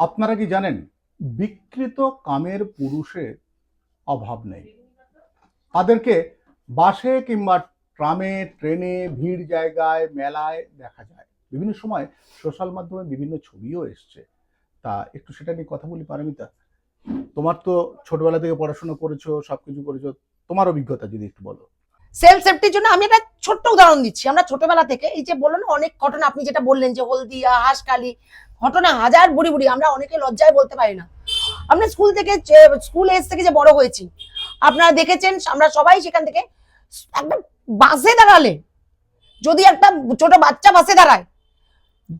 আপনারা কি জানেন, বিকৃত কামের পুরুষের অভাব নেই। তাদেরকে বাসে কিংবা ট্রামে, ট্রেনে, ভিড় জায়গায়, মেলায় দেখা যায়। বিভিন্ন সময় সোশ্যাল মাধ্যমে বিভিন্ন ছবিও এসছে। তা একটু সেটা নিয়ে কথা বলি, পারমিতা। তোমার তো ছোটবেলা থেকে পড়াশোনা করেছ, সবকিছু করেছ, তোমার অভিজ্ঞতা যদি একটু বলো। সেলফ সেফটির জন্য আমি একটা ছোট্ট উদাহরণ দিচ্ছি। আমরা ছোটবেলা থেকে এই যে বললেন না, অনেক ঘটনা আপনি যেটা বললেন যে হলদিয়া হাঁসকালি ঘটনা হাজার বুড়ি বুড়ি আমরা অনেকে লজ্জায় বলতে পারি না। আমরা স্কুল থেকে স্কুল এজ থেকে যে বড় হয়েছি আপনারা দেখেছেন আমরা সবাই সেখান থেকে একটা বাসে দাঁড়ালে যদি একটা ছোট বাচ্চা বাসে দাঁড়ায়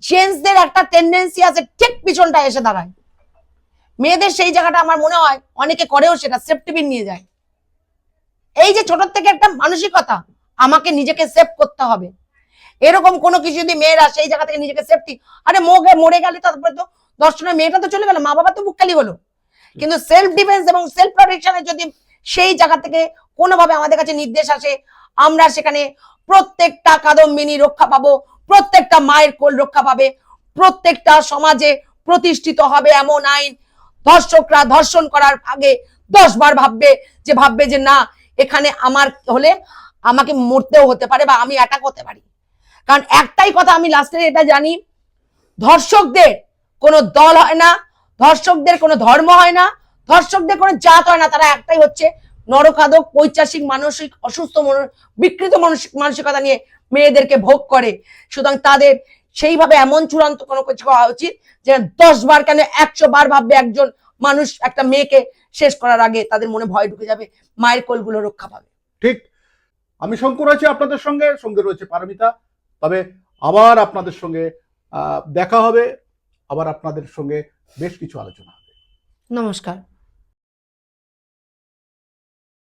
জেন্টসদের একটা টেন্ডেন্সি আছে ঠিক পিছনটা এসে দাঁড়ায়। মেয়েদের সেই জায়গাটা আমার মনে হয় অনেকে করেও সেটা সেফটি নিয়ে যায়। এই যে ছোট থেকে একটা মানসিকতা, আমাকে নিজেকে সেভ করতে হবে। এরকম কোনো কিছু যদি মেয়েরা সেই জায়গা থেকে নিজেকে সেফটি আরে মোগে মরে গেলে তারপরে তো দর্শনের মেয়েটা তো চলে গেল, মা বাবা তো বুকখালি হলো। কিন্তু সেলফ ডিফেন্স এবং সেলফ প্রোটেকশনের যদি সেই জায়গা থেকে কোনোভাবে আমাদের কাছে নির্দেশ আসে, আমরা সেখানে প্রত্যেকটা কাদম্বিনী রক্ষা পাবো, প্রত্যেকটা মায়ের কোল রক্ষা পাবে, প্রত্যেকটা সমাজে প্রতিষ্ঠিত হবে এমন আইন। ধর্ষকরা ধর্ষণ করার আগে দশ বার ভাববে, যে ভাববে যে না এখানে আমার হলে আমাকে মরতেও হতে পারে বা আমি অ্যাটাক হতে পারি। কারণ একটাই কথা আমি লাস্টে এটা জানি, ধর্ষকদের কোনো দল হয় না, ধর্ষকদের কোনো ধর্ম হয় না, ধর্ষকদের কোনো জাত হয় না, তারা একটাই হচ্ছে নরকাদক, পৈচাসিক, মানসিক, অসুস্থ বিকৃত মানসিক মানসিকতা নিয়ে মেয়েদেরকে ভোগ করে। সুতরাং তাদের সেইভাবে এমন চূড়ান্ত কোনো কিছু হওয়া উচিত যে দশ বার কেন একশো বার ভাববে একজন মানুষ একটা মেয়েকে শেষ করার আগে তাদের মনে ভয় ঢুকে যাবে মায়ের কোলগুলো রক্ষা পাবে। ঠিক। আমি শঙ্কর আছি আপনাদের সঙ্গে সঙ্গে রয়েছে পারমিতা। তবে আবার আপনাদের সঙ্গে আহ, দেখা হবে আবার আপনাদের সঙ্গে বেশ কিছু আলোচনা হবে। নমস্কার।